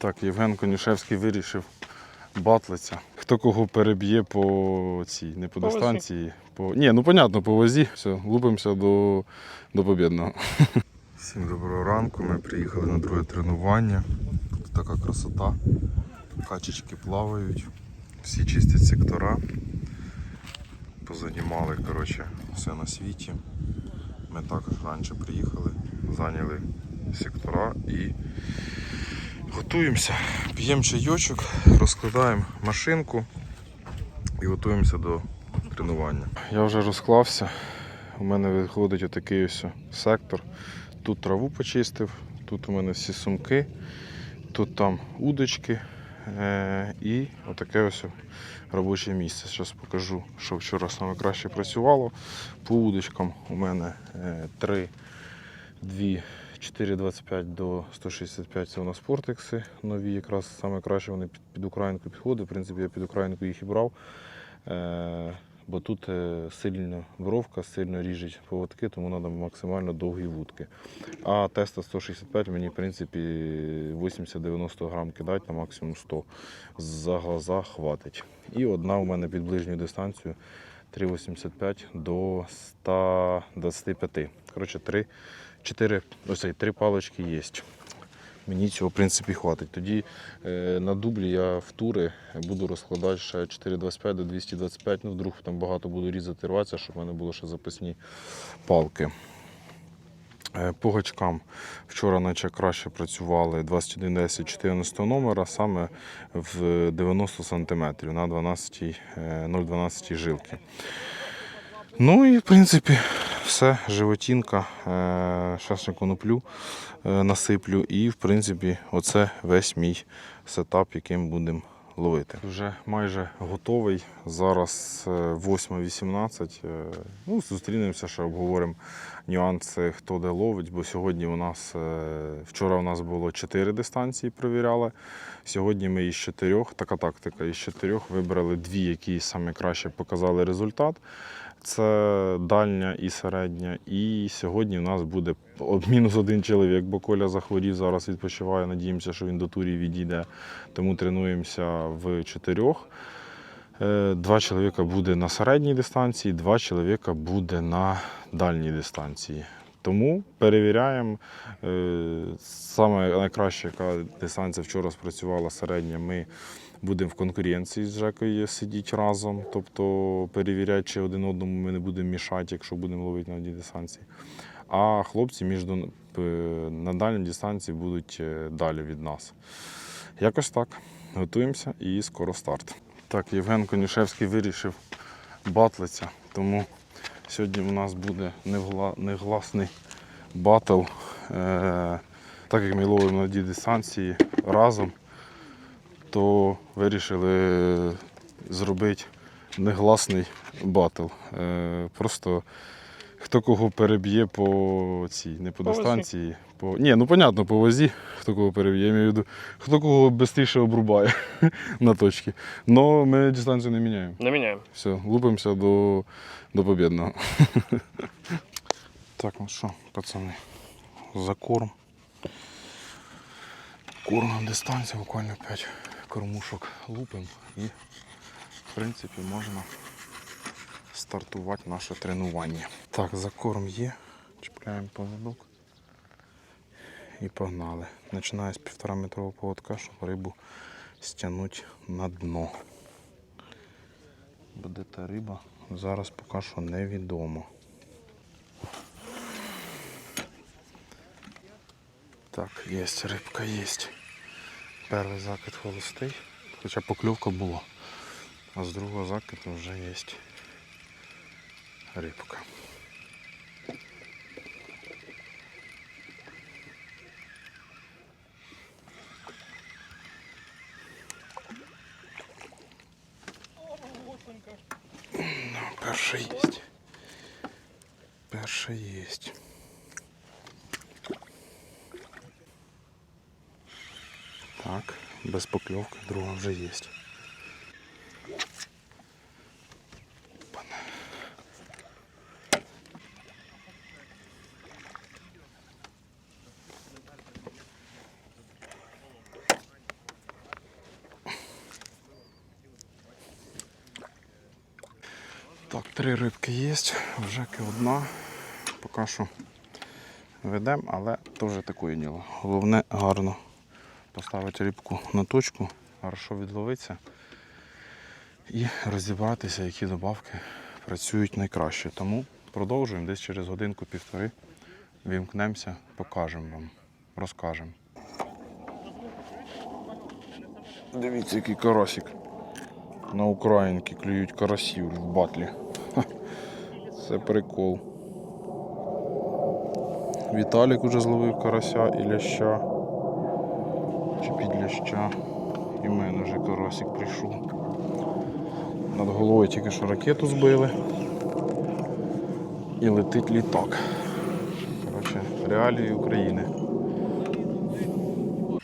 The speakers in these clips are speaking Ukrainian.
Так, Євген Конюшевський вирішив батлиться. Хто кого переб'є по цій, не по По вазі. дистанції. По... Ні, ну понятно, по вазі. Все, лупимося до, до побідного. Всім доброго ранку. Ми приїхали на друге тренування. Тут така красота. Качечки плавають, всі чистять сектора. Позанімали коротше, все на світі. Ми також раніше приїхали, зайняли сектора і готуємося. П'ємо чайочок, розкладаємо машинку і готуємося до тренування. Я вже розклався. У мене виходить отакий ось сектор. Тут траву почистив, тут у мене всі сумки, тут там удочки е- і отаке ось робоче місце. Зараз покажу, що вчора саме краще працювало. По удочкам у мене е, три, дві 4,25 до 165 це у нас портекси нові, якраз саме краще вони під, під українку підходять. В принципі, я під українку їх і брав. Е, бо тут е, сильно бровка, сильно ріжуть поводки, тому треба максимально довгі вудки. А теста 165 мені, в принципі, 80-90 грам кидати на максимум 100. За глаза хватить. І одна у мене під ближню дистанцію 3,85 до 125. Коротше, 3, 4, ось 3 палочки є. Мені цього, в принципі, хватить. Тоді е, на дублі я в тури буду розкладати ще 4,25 до 225. Ну, вдруг там багато буду різати рватися, щоб в мене було ще запасні палки. Е, По гачкам вчора наче краще працювали 2110 14 номера саме в 90 см на 12, е, 0,12 жилки. Ну і в принципі все, животінка. Зараз ще коноплю е, насиплю. І в принципі, оце весь мій сетап, яким будемо ловити. Вже майже готовий. Зараз е, 8.18. Е, Ну, зустрінемося, ще обговоримо нюанси, хто де ловить, бо сьогодні у нас е, вчора у нас було 4 дистанції, провіряли. Сьогодні ми із чотирьох, така тактика, із чотирьох вибрали дві, які саме краще показали результат. Це дальня і середня. І сьогодні у нас буде мінус один чоловік, бо Коля захворів, зараз відпочиває. Надіємося, що він до турів відійде. Тому тренуємося в чотирьох. Е, Два чоловіка буде на середній дистанції, два чоловіка буде на дальній дистанції. Тому перевіряємо. Е, Саме найкраща, яка дистанція вчора спрацювала середня, ми будемо в конкуренції з Жекою сидіти разом, тобто перевіряти, чи один одному ми не будемо мішати, якщо будемо ловити на одній дистанції. А хлопці між на дальній дистанції будуть е, далі від нас. Якось так. Готуємося і скоро старт. Так, Євген Конюшевський вирішив батлиться, тому сьогодні у нас буде негласний батл. Е- так як ми ловимо на дій дистанції разом, то вирішили зробити негласний батл. Е, просто хто кого переб'є по цій, не по, дистанції. По... Ні, ну понятно, по вазі, хто кого переб'є, я маю в виду, хто кого швидше обрубає на точки. Но ми дистанцію не міняємо. Не міняємо. Все, лупимося до, до побідного. так, ну що, пацани, за корм. Кормна дистанція, буквально 5 кормушок лупим і в принципі можна стартувати наше тренування. Так, за корм є, чіпляємо поводок і погнали. Починаю з півтора метрового поводка, щоб рибу стягнути на дно. Буде та риба, зараз поки що невідомо. Так, є рибка, є. Перший закид холостий, хоча покльовка була. А з другого закиду вже є рибка. Ну, перший є. Перший є. без покльовки, друга вже є. Так, три рибки є, вже одна. Поки що ведемо, але теж такої діло. Головне гарно поставити рибку на точку, хорошо відловитися і розібратися, які добавки працюють найкраще. Тому продовжуємо десь через годинку-півтори. Вімкнемося, покажемо вам, розкажемо. Дивіться, який карасик. На українки клюють карасів в батлі. Це прикол. Віталік уже зловив карася і ляща. Чи під ляща. І в мене вже карасик прийшов. Над головою тільки що ракету збили. І летить літак. Коротше, реалії України.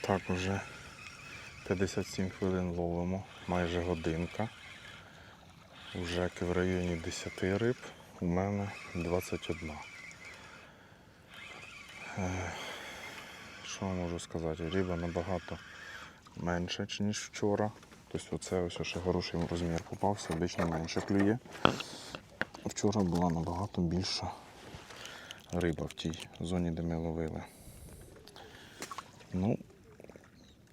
Так, вже 57 хвилин ловимо, майже годинка. Вже в районі 10 риб, у мене 21. Що можу сказати? Риба набагато менше, ніж вчора. Тобто оце ось ще хороший розмір попався, обично менше клює. Вчора була набагато більша риба в тій зоні, де ми ловили. Ну,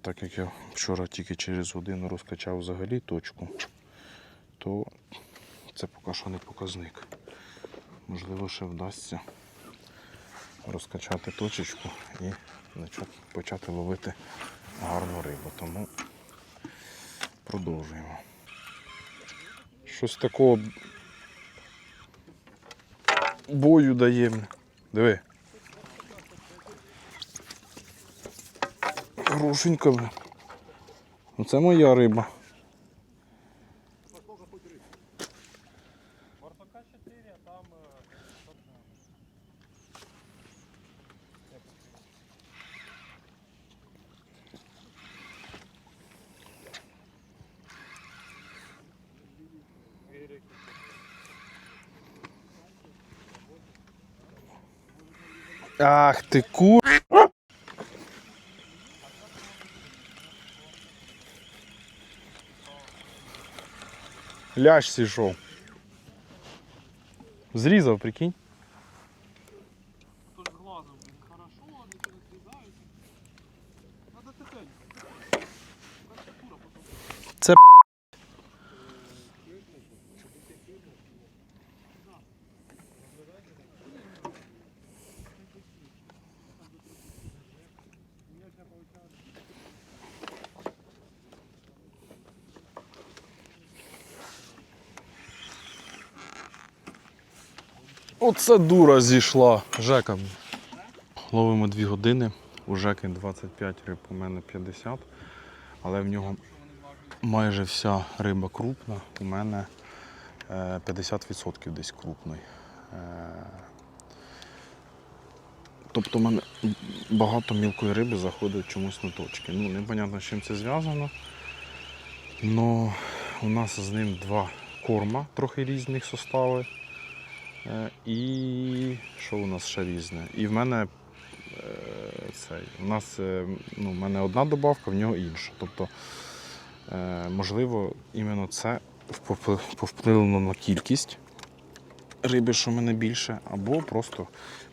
так як я вчора тільки через годину розкачав взагалі точку, то це поки що не показник. Можливо, ще вдасться розкачати точечку і почати, ловити гарну рибу. Тому продовжуємо. Щось такого бою дає. Диви. Хорошенька, бля. Оце моя риба. Ти кур. Лящ зійшов. Зрізав, прикинь. Только Оце дура зійшла. Жека. Ловимо 2 години. У Жеки 25 риб, у мене 50. Але в нього майже вся риба крупна. У мене е, 50% десь крупний. Е, Тобто в мене багато мілкої риби заходить чомусь на точки. Ну, непонятно, з чим це зв'язано. Но у нас з ним два корма, трохи різних состави. Е, І що у нас ще різне? І в мене е, цей, у нас е, ну, в мене одна добавка, в нього інша. Тобто, можливо, іменно це повпливало на кількість риби, що в мене більше, або просто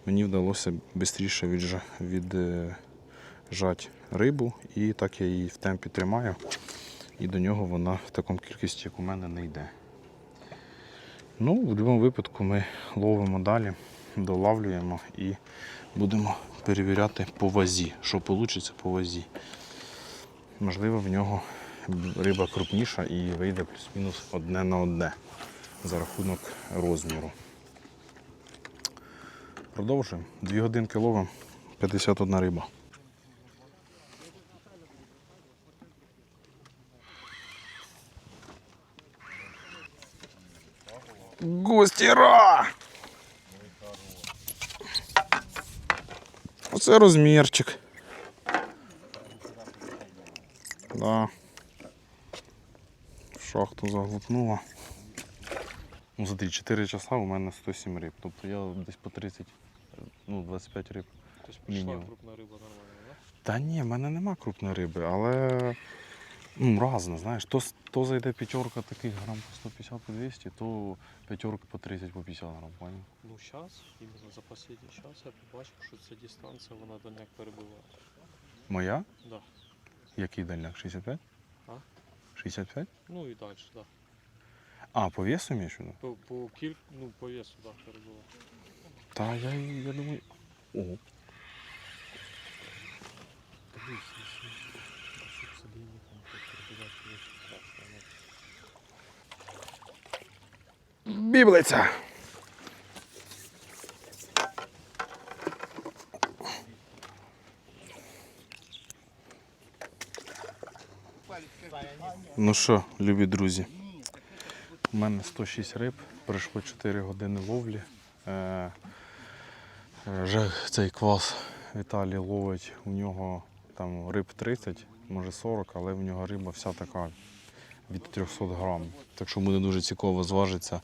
мені вдалося швидше віджа, віджати рибу, і так я її в темпі тримаю, і до нього вона в такому кількості, як у мене, не йде. Ну, в будь-якому випадку ми ловимо далі, долавлюємо і будемо перевіряти по вазі, що вийде по вазі. Можливо, в нього риба крупніша і вийде плюс-мінус одне на одне за рахунок розміру. Продовжуємо. Дві годинки ловимо, 51 риба. Гостіра! Оце розмірчик. Да. Шахту заглупнула. Ну, смотри, 4 часа у мене 107 риб. Тобто я десь по 30, ну, 25 риб. То есть пришла Мінімум. крупная рыба нормально, да? Та ні, в мене нема крупної риби, але Ну, разно, знаєш, то, с- то зайде п'ятерка таких грам по 150 по 200, то п'ятерка по 30 по 50 грам, понял? Ну зараз, іменно за останній час я побачив, що ця дистанція вона дальняк перебуває. Моя? Да. Який дальняк? 65? А? 65? Ну і далі, так. Да. А, по весу имеешь в виду? По, по кіль... ну, по весу, так, да, перебуває. Та я, я думаю. О, біблиця! Ну що, любі друзі, у мене 106 риб, пройшло 4 години ловлі. Е, Вже цей квас Віталій ловить, у нього там риб 30, може 40, але в нього риба вся така від 300 грам. Так що буде дуже цікаво зважитися,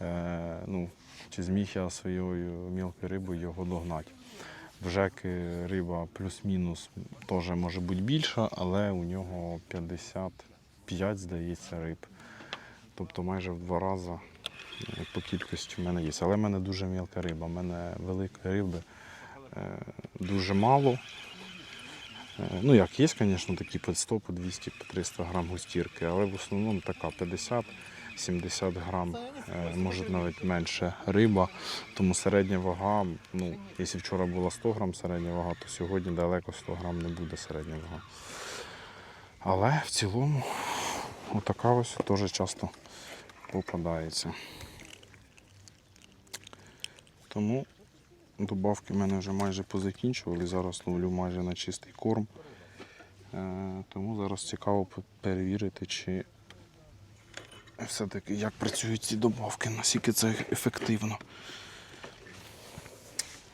е, ну, чи зміг я своєю мілкою рибою його догнати. В Жеки риба плюс-мінус теж може бути більша, але у нього 55, здається, риб. Тобто майже в два рази е, по кількості в мене є. Але в мене дуже мілка риба. У мене великої риби е, дуже мало. Е, Ну як, є, звісно, такі по 100, по 200, по 300 грам густірки, але в основному така 50-70 грам, е, може навіть менше риба. Тому середня вага, ну, якщо вчора була 100 грам середня вага, то сьогодні далеко 100 грам не буде середня вага. Але в цілому отака ось теж часто попадається. Тому добавки в мене вже майже позакінчували. Зараз ловлю майже на чистий корм. Е, Тому зараз цікаво перевірити, чи все-таки як працюють ці добавки, наскільки це ефективно.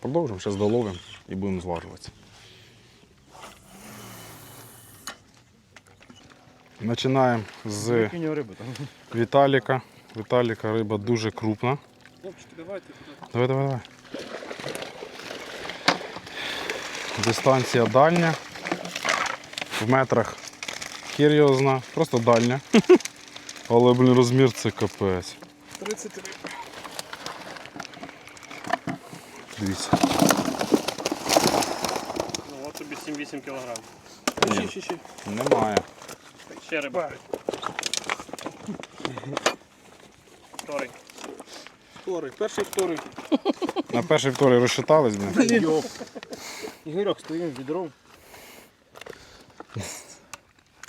Продовжимо, зараз доловимо і будемо зважуватися. Починаємо з Віталіка. Віталіка риба дуже крупна. Хлопчики, давайте. Давай, давай, давай. Дистанція дальня. В метрах хір його зна. Просто дальня. Але, блін, розмір це капець. 33. Дивіться. Ну, от тобі 7-8 кілограм. Ще, ще, ще. Немає. Ще риба. Вторий. Вторий. Перший, вторий. На перший вторий розчитались, блін. Ігорьок, стоїмо відром.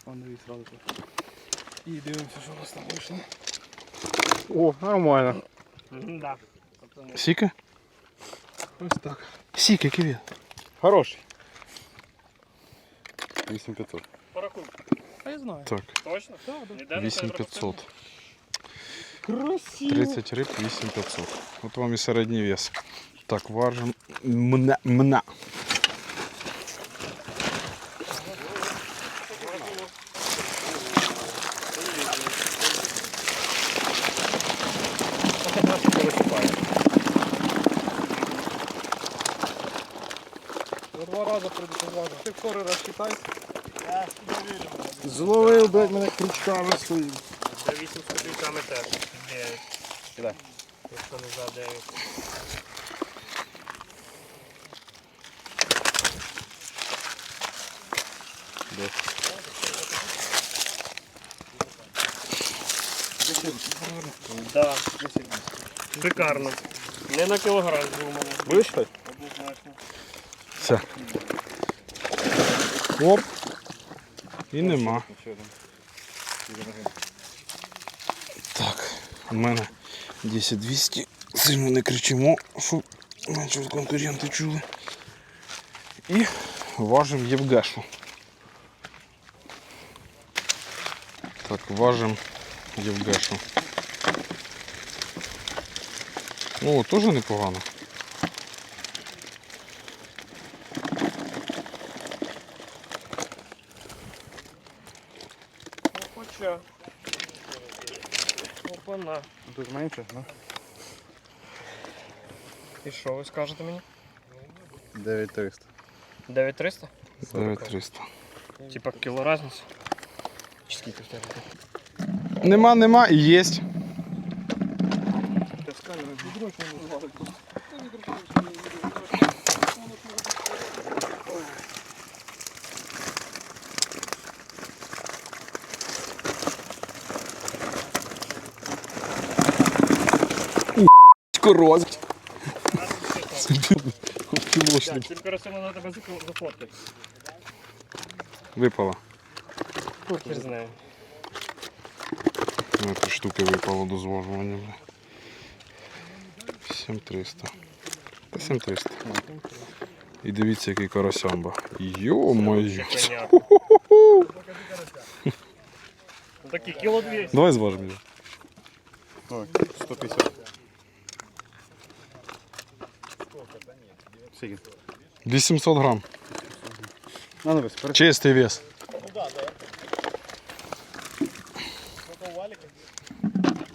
Панові сразу. І дивимося, що у нас там вийшло. О, нормально. Да. Сіки? Ось так. Сіки, киві. Хороший. 8500. Порахуй. А я знаю. Так, Точно? Так, да. 8500. Красиво. 30 риб 8500. От вам і середній вес. Так, важим. Мна. Мна. Вторий раз читай. Зловив, блядь, мене крючками своїм. За 8 з копійками теж. 9. Кидай. Якщо не за 9. Да. Шикарно. Не на кілограм був у мене. Будеш? Однозначно. Все. Оп. І нема. Так, у мене 10-200. Сильно не кричимо, щоб менше конкуренти чули. І важимо Євгешу. Так, важимо Євгешу. О, теж непогано. Хоча. Опана. Тут менше, ну. І що ви скажете мені? 9300. 9300? 9300. Типа кіло разниця? скільки в тебе? Нема, нема і єсть. Та відрочно називали просто. Це відрочно, Кілошник. Тільки карася треба тебе зафоткати. Ну, штуки випало до зважування. 7300. Та 7300. І дивіться, який карасямба. Йо-моє. Ну такі кіло 200. Давай зважимо. Так, 150. Скільки? 800 грам. Ну весь, перед... Чистий вес.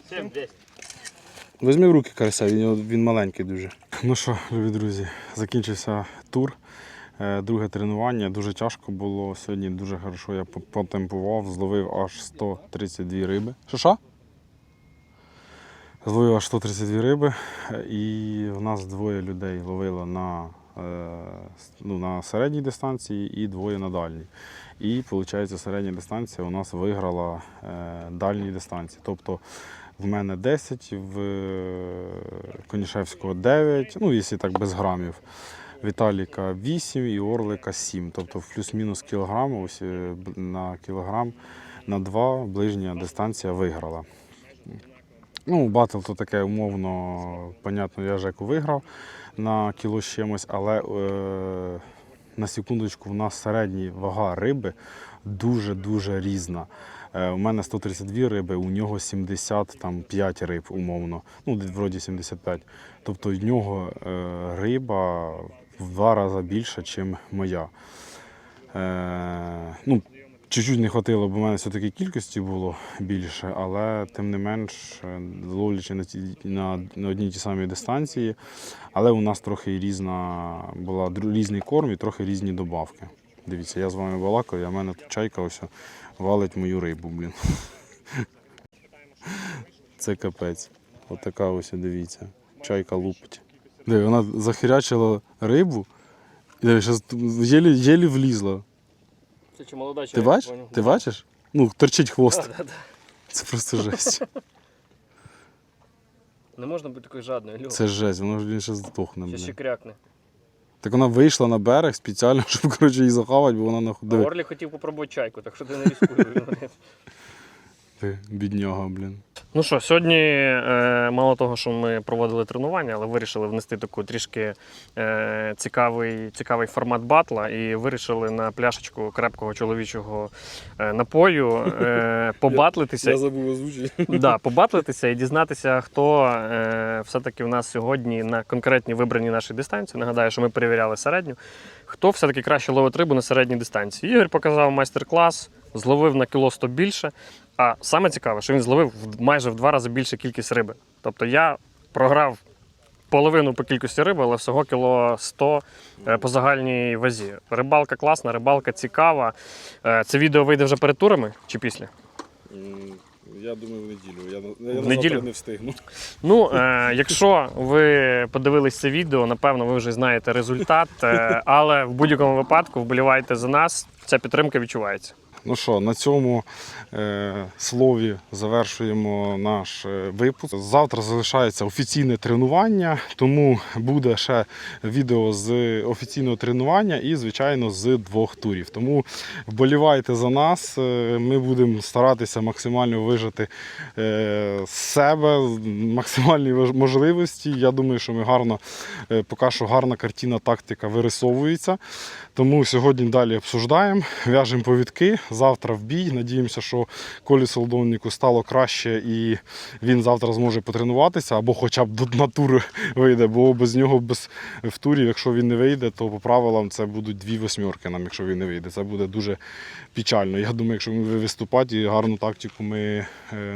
Сім 200. Візьми в руки карася, він, він маленький дуже. Ну що, любі друзі, закінчився тур. Е, Друге тренування. Дуже тяжко було. Сьогодні дуже хорошо я потемпував, зловив аж 132 риби. Що що? Зловив аж 132 риби. І в нас двоє людей ловило на, е, ну, на середній дистанції і двоє на дальній. І виходить, середня дистанція у нас виграла е, дальній дистанції. Тобто в мене 10, в е, Конішевського 9, ну, якщо так без грамів. Віталіка 8 і Орлика 7. Тобто в плюс-мінус кілограм, ось на кілограм на 2 ближня дистанція виграла. Ну, батл то таке умовно, понятно, я Жеку виграв на кіло з чимось, але е, на секундочку, в нас середня вага риби дуже-дуже різна. Е, у мене 132 риби, у нього 75 риб, умовно. Ну, вроді 75. Тобто в нього е, риба в два рази більша, ніж моя. Е, ну, Чуть-чуть не хватило, бо в мене все-таки кількості було більше, але тим не менш, ловлячи на, ті, на, на одній й тій самій дистанції, але у нас трохи різна була різний корм і трохи різні добавки. Дивіться, я з вами балакаю, а в мене тут чайка ось валить мою рибу, блін. Це капець. Отака ось, дивіться. Чайка лупить. Диви, вона захирячила рибу і диви, єлі, єлі влізла. Це чи молода Ти бачиш? Ти бачиш? Ну, торчить хвост. Це просто жесть. Не можна бути такою жадною, Льо. Це жесть, воно ж він ще здохне. Ще ще Блін. крякне. Так вона вийшла на берег спеціально, щоб коротше, її захавати, бо вона А ходу. Орлі хотів попробувати чайку, так що ти не ризикуй. Ти, бідняга, блін. Ну що, сьогодні е, мало того, що ми проводили тренування, але вирішили внести таку трішки е, цікавий, цікавий формат батла і вирішили на пляшечку крепкого чоловічого е, напою е, побатлитися. забув озвучити. Да, побатлитися і дізнатися, хто е, все-таки в нас сьогодні на конкретній вибраній нашій дистанції. Нагадаю, що ми перевіряли середню. Хто все-таки краще ловить рибу на середній дистанції? Ігор показав майстер-клас, зловив на кіло 100 більше. А саме цікаве, що він зловив майже в два рази більше кількість риби. Тобто я програв половину по кількості риби, але всього кіло 100 е, по загальній вазі. Рибалка класна, рибалка цікава. Е, Це відео вийде вже перед турами чи після? Я думаю, в неділю. Я, я В неділю? не встигну. Ну, е, якщо ви подивились це відео, напевно, ви вже знаєте результат. Е, але в будь-якому випадку вболівайте за нас. Ця підтримка відчувається. Ну що, на цьому е, слові завершуємо наш е, випуск. Завтра залишається офіційне тренування, тому буде ще відео з офіційного тренування і, звичайно, з двох турів. Тому вболівайте за нас. е, Ми будемо старатися максимально вижити е, з себе, максимальні можливості. Я думаю, що ми гарно, поки що гарна картина, тактика вирисовується. Тому сьогодні далі обсуждаємо, в'яжемо повідки. Завтра в бій. Надіємося, що Колі Солдовнику стало краще і він завтра зможе потренуватися або хоча б на тур вийде, бо без нього без в турі, якщо він не вийде, то по правилам це будуть дві восьмерки нам, якщо він не вийде. Це буде дуже печально. Я думаю, якщо ми виступати і гарну тактику ми е,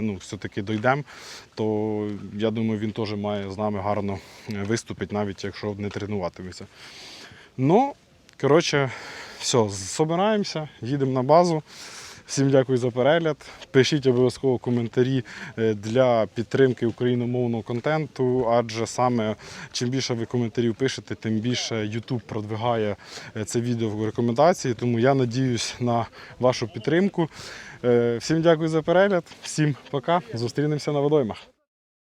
ну, все-таки дійдемо, то я думаю, він теж має з нами гарно е, виступити, навіть якщо не тренуватиметься. Ну, коротше, все, збираємося, їдемо на базу. Всім дякую за перегляд. Пишіть обов'язково коментарі е, для підтримки україномовного контенту, адже саме чим більше ви коментарів пишете, тим більше YouTube продвигає е, це відео в рекомендації. Тому я надіюсь на вашу підтримку. Е, Всім дякую за перегляд, всім пока. Зустрінемося на водоймах.